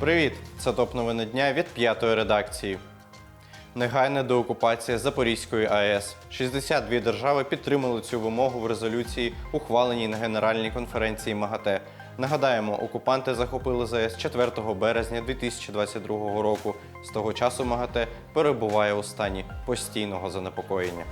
Привіт! Це топ новини дня від п'ятої редакції. Негайна деокупація Запорізької АЕС. 62 держави підтримали цю вимогу в резолюції, ухваленій на Генеральній конференції МАГАТЕ. Нагадаємо, окупанти захопили ЗАЕС 4 березня 2022 року. З того часу МАГАТЕ перебуває у стані постійного занепокоєння.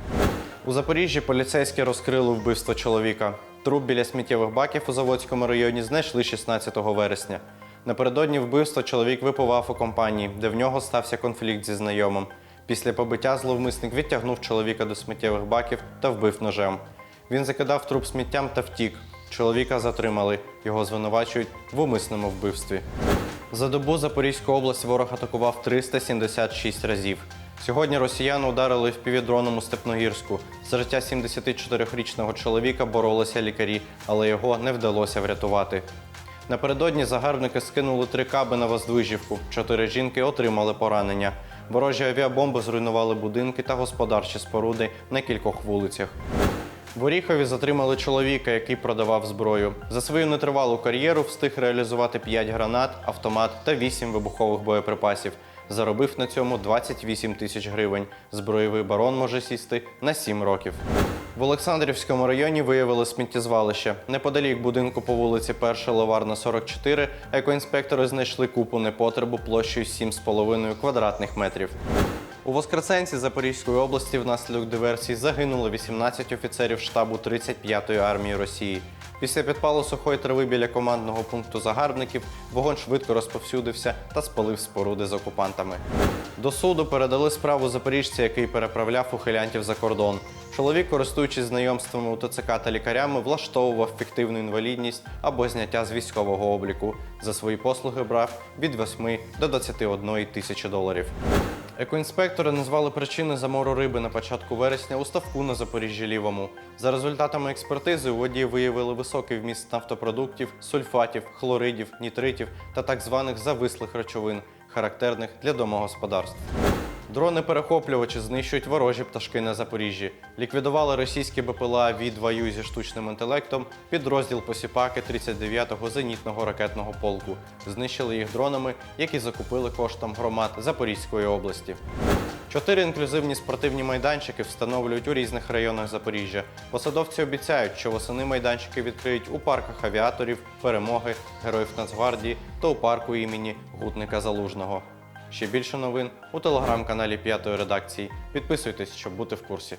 У Запоріжжі поліцейські розкрили вбивство чоловіка. Труп біля сміттєвих баків у Заводському районі знайшли 16 вересня. Напередодні вбивства чоловік випивав у компанії, де в нього стався конфлікт зі знайомим. Після побиття зловмисник відтягнув чоловіка до сміттєвих баків та вбив ножем. Він закидав труп сміттям та втік. Чоловіка затримали. Його звинувачують в умисному вбивстві. За добу Запорізьку область ворог атакував 376 разів. Сьогодні росіяни ударили впівдроном у Степногірську. За життя 74-річного чоловіка боролися лікарі, але його не вдалося врятувати. Напередодні загарбники скинули три каби на Воздвижівку. Чотири жінки отримали поранення. Ворожі авіабомби зруйнували будинки та господарчі споруди на кількох вулицях. В Оріхові затримали чоловіка, який продавав зброю. За свою нетривалу кар'єру встиг реалізувати 5 гранат, автомат та 8 вибухових боєприпасів. Заробив на цьому 28 тисяч гривень. Зброєвий барон може сісти на 7 років. В Олександрівському районі виявили сміттєзвалище. Неподалік будинку по вулиці 1 Леварна 44 екоінспектори знайшли купу непотребу площею 7,5 квадратних метрів. У Воскресенці Запорізької області внаслідок диверсій загинуло 18 офіцерів штабу 35-ї армії Росії. Після підпалу сухої трави біля командного пункту загарбників вогонь швидко розповсюдився та спалив споруди з окупантами. До суду передали справу запоріжця, який переправляв ухилянтів за кордон. Чоловік, користуючись знайомствами у ТЦК та лікарями, влаштовував фіктивну інвалідність або зняття з військового обліку. За свої послуги брав від 8 до 21 тисячі доларів. Екоінспектори назвали причини замору риби на початку вересня у ставку на Запоріжжі Лівому. За результатами експертизи у воді виявили високий вміст нафтопродуктів, сульфатів, хлоридів, нітритів та так званих завислих речовин, характерних для домогосподарств. Дрони-перехоплювачі знищують ворожі пташки на Запоріжжі. Ліквідували російські БПЛА від ваю зі штучним інтелектом, підрозділ посіпаки 39-го зенітного ракетного полку. Знищили їх дронами, які закупили коштом громад Запорізької області. Чотири інклюзивні спортивні майданчики встановлюють у різних районах Запоріжжя. Посадовці обіцяють, що восени майданчики відкриють у парках авіаторів, перемоги, героїв Нацгвардії та у парку імені Гутника Залужного. Ще більше новин у телеграм-каналі П'ятої редакції. Підписуйтесь, щоб бути в курсі.